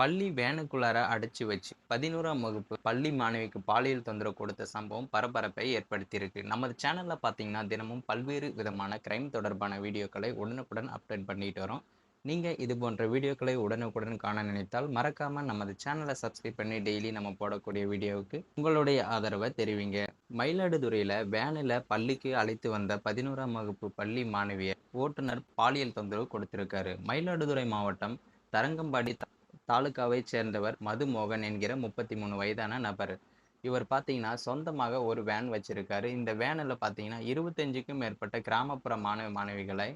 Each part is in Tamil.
பள்ளி வேனுக்குள்ளார அடைச்சி வச்சு பதினோராம் வகுப்பு பள்ளி மாணவிக்கு பாலியல் தொந்தரவு கொடுத்த சம்பவம் பரபரப்பை ஏற்படுத்தியிருக்கு. நமது சேனலில் பார்த்தீங்கன்னா தினமும் பல்வேறு விதமான கிரைம் தொடர்பான வீடியோக்களை உடனுக்குடன் அப்டேட் பண்ணிட்டு வரோம். நீங்கள் இது போன்ற வீடியோக்களை உடனுக்குடன் காண நினைத்தால் மறக்காமல் நமது சேனலை சப்ஸ்கிரைப் பண்ணி டெய்லி நம்ம போடக்கூடிய வீடியோவுக்கு உங்களுடைய ஆதரவை தெரிவிங்க. மயிலாடுதுறையில் வேனில் பள்ளிக்கு அழைத்து வந்த பதினோராம் வகுப்பு பள்ளி மாணவியை ஓட்டுநர் பாலியல் தொந்தரவு கொடுத்திருக்காரு. மயிலாடுதுறை மாவட்டம் தரங்கம்பாடி தாலுகாவைச் சேர்ந்தவர் மதுமோகன் என்கிற முப்பத்தி மூணு வயதான நபர். இவர் பார்த்தீங்கன்னா சொந்தமாக ஒரு வேன் வச்சிருக்காரு. இந்த வேனில் பார்த்தீங்கன்னா இருபத்தஞ்சுக்கும் மேற்பட்ட கிராமப்புற மாணவ மாணவிகளை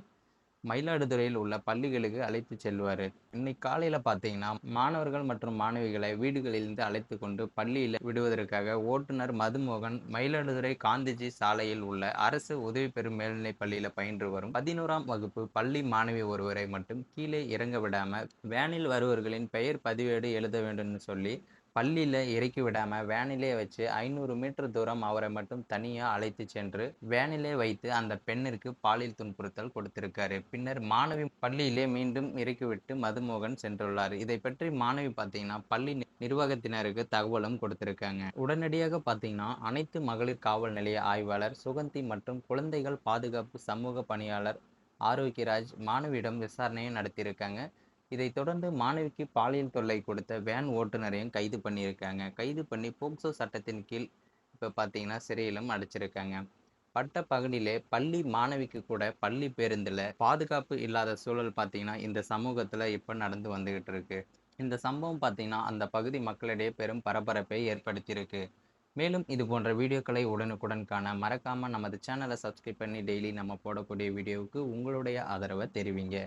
மயிலாடுதுறையில் உள்ள பள்ளிகளுக்கு அழைத்து செல்வார். இன்னைக்கு காலையில் பார்த்தீங்கன்னா மாணவர்கள் மற்றும் மாணவிகளை வீடுகளிலிருந்து அழைத்து கொண்டு பள்ளியில் விடுவதற்காக ஓட்டுநர் மதுமோகன் மயிலாடுதுறை காந்திஜி சாலையில் உள்ள அரசு உதவி பெறும் மேல்நிலைப் பள்ளியில் பயின்று வரும் பதினோராம் வகுப்பு பள்ளி மாணவி ஒருவரை மட்டும் கீழே இறங்க விடாமல் வேனில் வருவர்களின் பெயர் பதிவேடு எழுத வேண்டும்னு சொல்லி பள்ளியில் இறக்கி விடாம வேனிலே வச்சு ஐநூறு மீட்டர் தூரம் அவரை மட்டும் தனியாக அழைத்து சென்று வேனிலே வைத்து அந்த பெண்ணிற்கு பாலியல் துன்புறுத்தல் கொடுத்திருக்காரு. பின்னர் மாணவி பள்ளியிலே மீண்டும் இறக்கிவிட்டு மதுமோகன் சென்றுள்ளார். இதை பற்றி மாணவி பார்த்தீங்கன்னா பள்ளி நிர்வாகத்தினருக்கு தகவலும் கொடுத்திருக்காங்க. உடனடியாக பார்த்தீங்கன்னா அனைத்து மகளிர் காவல் நிலைய ஆய்வாளர் சுகந்தி மற்றும் குழந்தைகள் பாதுகாப்பு சமூக பணியாளர் ஆரோக்கியராஜ் மாணவியிடம் விசாரணையும் நடத்தியிருக்காங்க. இதைத் தொடர்ந்து மாணவிக்கு பாலியல் தொல்லை கொடுத்த வேன் ஓட்டுநரையும் கைது பண்ணியிருக்காங்க. கைது பண்ணி போக்சோ சட்டத்தின் கீழ் இப்போ பார்த்தீங்கன்னா சிறையிலும் அடைச்சிருக்காங்க. பட்ட பகுதியிலே பள்ளி மாணவிக்கு கூட பள்ளி பேருந்தில் பாதுகாப்பு இல்லாத சூழல் பார்த்தீங்கன்னா இந்த சமூகத்தில் இப்போ நடந்து வந்துகிட்டு இருக்கு. இந்த சம்பவம் பார்த்தீங்கன்னா அந்த பகுதி மக்களிடையே பெரும் பரபரப்பை ஏற்படுத்தியிருக்கு. மேலும் இது போன்ற வீடியோக்களை உடனுக்குடன் காண மறக்காமல் நமது சேனலை சப்ஸ்கிரைப் பண்ணி டெய்லி நம்ம போடக்கூடிய வீடியோவுக்கு உங்களுடைய ஆதரவை தெரிவிங்க.